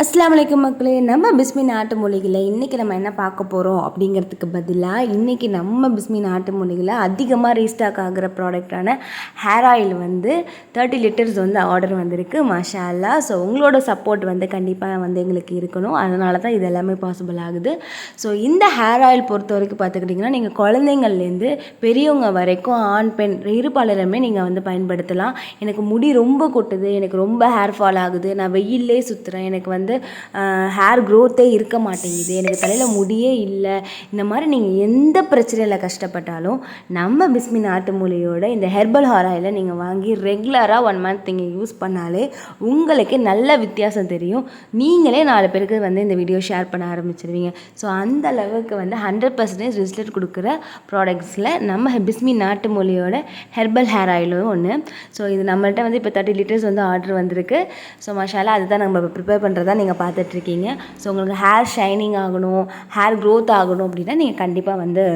அஸ்லாம் வலைக்கம் மக்களே நம்ம பிஸ்மி நாட்டு மொழிகளை இன்றைக்கி நம்ம என்ன பார்க்க போகிறோம் அப்படிங்கிறதுக்கு பதிலாக இன்றைக்கி நம்ம பிஸ்மி நாட்டு மொழிகளை அதிகமாக ரீஸ்டாக் ஆகிற ப்ராடக்டான ஹேர் ஆயில் வந்து தேர்ட்டி லிட்டர்ஸ் வந்து ஆர்டர் வந்திருக்கு. மஷாலா ஸோ உங்களோட சப்போர்ட் வந்து கண்டிப்பாக வந்து எங்களுக்கு இருக்கணும். அதனால தான் இது எல்லாமே பாசிபிள் ஆகுது. ஸோ இந்த ஹேர் ஆயில் பொறுத்த வரைக்கும் பார்த்துக்கிட்டிங்கன்னா நீங்கள் குழந்தைங்கள்லேருந்து பெரியவங்க வரைக்கும் ஆண் பெண் இருபாலருமே நீங்கள் வந்து பயன்படுத்தலாம். எனக்கு முடி ரொம்ப கொட்டுது எனக்கு ரொம்ப ஹேர் ஃபால் ஆகுது நான் வெயிலே சுற்றுறேன் எனக்கு வந்து ஹேர் க்ரோத்தே இருக்க மாட்டேங்குது. எனக்கு தலையில் முடியே இல்லை. இந்த மாதிரி நீங்கள் எந்த பிரச்சனையில் கஷ்டப்பட்டாலும் நம்ம பிஸ்மி நாட்டு மூலியோட இந்த ஹெர்பல் ஹேர் ஆயிலை நீங்கள் வாங்கி ரெகுலராக ஒன் மந்த் நீங்கள் யூஸ் பண்ணாலே உங்களுக்கு நல்ல வித்தியாசம் தெரியும். நீங்களே நாலு பேருக்கு வந்து இந்த வீடியோ ஷேர் பண்ண ஆரம்பிச்சிருவீங்க. ஸோ அந்த அளவுக்கு வந்து ஹண்ட்ரட் பர்சன்டேஜ் ரிசல்ட் கொடுக்குற ப்ராடக்ட்ஸில் நம்ம பிஸ்மி நாட்டு மொழியோட ஹெர்பல் ஹேர் ஆயிலும் ஒன்று ஸோ இது நம்மள்ட்ட வந்து இப்போ தேர்ட்டி லிட்டர்ஸ் வந்து ஆர்டர் வந்திருக்கு. ஸோ மஷாலா அதுதான் நம்ம ப்ரிப்பேர் பண்ணுறதா நீங்கள் பார்த்துட்ருக்கீங்க. ஸோ உங்களுக்கு ஹேர் ஷைனிங் ஆகணும் ஹேர் க்ரோத் ஆகணும் அப்படின்னா நீங்கள் கண்டிப்பாக வந்து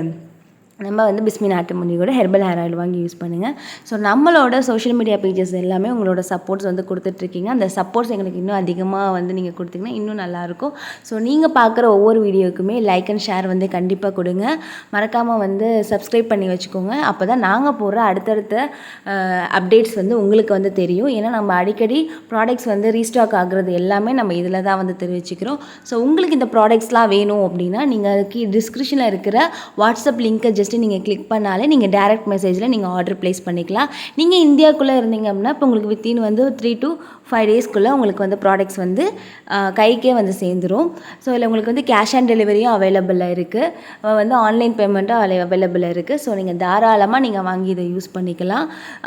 நம்ம வந்து பிஸ்மி நாட்டு மொழியோட ஹெர்பல் ஹேர் ஆயில் வாங்கி யூஸ் பண்ணுங்கள் ஸோ நம்மளோட சோஷியல் மீடியா பேஜஸ் எல்லாமே உங்களோட சப்போர்ட்ஸ் வந்து கொடுத்துட்ருக்கீங்க. அந்த சப்போர்ட்ஸ் எங்களுக்கு இன்னும் அதிகமாக வந்து நீங்கள் கொடுத்தீங்கன்னா இன்னும் நல்லாயிருக்கும். ஸோ நீங்கள் பார்க்குற ஒவ்வொரு வீடியோக்குமே லைக் அண்ட் ஷேர் வந்து கண்டிப்பாக கொடுங்க. மறக்காமல் வந்து சப்ஸ்கிரைப் பண்ணி வச்சுக்கோங்க. அப்போ தான் நாங்கள் போடுற அடுத்தடுத்த அப்டேட்ஸ் வந்து உங்களுக்கு வந்து தெரியும். ஏன்னா நம்ம அடிக்கடி ப்ராடக்ட்ஸ் வந்து ரீஸ்டாக் ஆகுறது எல்லாமே நம்ம இதில் தான் வந்து தெரிவிச்சுக்கிறோம். ஸோ உங்களுக்கு இந்த ப்ராடக்ட்ஸ்லாம் வேணும் அப்படின்னா நீங்கள் அதுக்கு டிஸ்கிரிப்ஷனில் இருக்கிற வாட்ஸ்அப் லிங்க்கை ஜஸ்ட்டு நீங்கள் கிளிக் பண்ணாலே நீங்கள் டேரெக்ட் மெசேஜில் நீங்கள் ஆர்டர் ப்ளேஸ் பண்ணிக்கலாம். நீங்கள் இந்தியாவுக்குள்ளே இருந்தீங்க அப்படின்னா இப்போ உங்களுக்கு வித்தின் வந்து த்ரீ டு ஃபைவ் டேஸ்க்குள்ளே உங்களுக்கு வந்து ப்ராடக்ட்ஸ் வந்து கைக்கே வந்து சேர்ந்துடும் ஸோ இதில் உங்களுக்கு வந்து கேஷ் ஆன் டெலிவரியும் அவைலபிளாக இருக்குது வந்து ஆன்லைன் பேமெண்ட்டும் அவை அவைலபிளாக இருக்குது ஸோ நீங்கள் தாராளமாக நீங்கள் வாங்கி இதை யூஸ் பண்ணிக்கலாம்.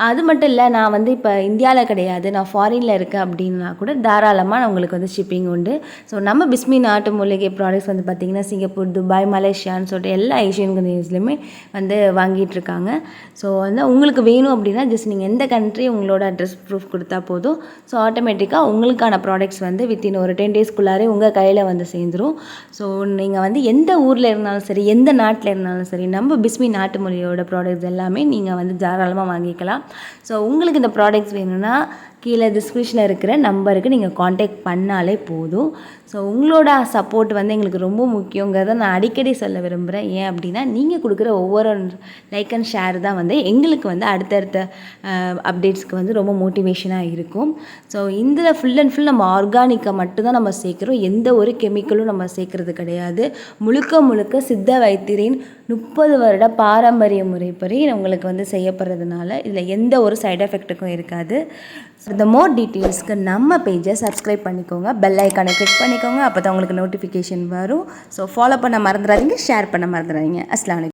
அது மட்டும் இல்லை நான் வந்து இப்போ இந்தியாவில் கிடையாது. நான் ஃபாரினில் இருக்கேன் அப்படின்னா கூட தாராளமாக உங்களுக்கு வந்து ஷிப்பிங் உண்டு. ஸோ நம்ம பிஸ்மி நாட்டு மூலிகை ப்ராடக்ட்ஸ் வந்து பார்த்திங்கன்னா சிங்கப்பூர் துபாய் மலேசியான்னு சொல்லிட்டு எல்லா ஏஷியன் கண்ட்ரீஸ்லையுமே வந்து வாங்கிட்டுருக்காங்க. ஸோ வந்து உங்களுக்கு வேணும் அப்படின்னா ஜஸ்ட் நீங்கள் எந்த கண்ட்ரி உங்களோட அட்ரஸ் ப்ரூஃப் கொடுத்தா போதும். ஸோ ஆட்டோமேட்டிக்காக உங்களுக்கான ப்ராடக்ட்ஸ் வந்து வித்தின் ஒரு டென் டேஸ்க்குள்ளாரே உங்கள் கையில் வந்து சேர்ந்துடும் ஸோ நீங்கள் வந்து எந்த ஊரில் இருந்தாலும் சரி எந்த நாட்டில் இருந்தாலும் சரி நம்ம பிஸ்மி நாட்டு மொழியோட ப்ராடக்ட்ஸ் எல்லாமே நீங்கள் வந்து தாராளமாக வாங்கிக்கலாம். ஸோ உங்களுக்கு இந்த ப்ராடக்ட்ஸ் வேணும்னா கீழே டிஸ்கிரிப்ஷனில் இருக்கிற நம்பருக்கு நீங்கள் காண்டாக்ட் பண்ணாலே போதும். ஸோ உங்களோட சப்போர்ட் வந்து எங்களுக்கு ரொம்ப முக்கியங்கிறத நான் அடிக்கடி சொல்ல விரும்புகிறேன் ஏன் அப்படின்னா நீங்கள் கொடுக்குற ஒவ்வொரு லைக் அண்ட் ஷேர் தான் வந்து எங்களுக்கு வந்து அடுத்தடுத்த அப்டேட்ஸ்க்கு வந்து ரொம்ப மோட்டிவேஷனாக இருக்கும். ஸோ இதில் ஃபுல் அண்ட் ஃபுல் நம்ம ஆர்கானிக்கை மட்டும்தான் நம்ம சேர்க்குறோம். எந்த ஒரு கெமிக்கலும் நம்ம சேர்க்குறது கிடையாது. முழுக்க முழுக்க சித்த வைத்திரின் முப்பது வருட பாரம்பரிய முறைப்படி உங்களுக்கு வந்து செய்யப்படுறதுனால இதில் எந்த ஒரு சைடு எஃபெக்ட்டுக்கும் இருக்காது. த மோர் டீட்டெயில்ஸ்க்கு நம்ம பேஜை சப்ஸ்கிரைப் பண்ணிக்கோங்க. பெல் ஐக்கானை கிளிக் பண்ணிக்கோங்க. அப்போ தான் உங்களுக்கு நோட்டிஃபிகேஷன் வரும். ஸோ ஃபாலோ பண்ண மறந்துடாதீங்க ஷேர் பண்ண மறந்துடாதீங்க. அஸ்லாம்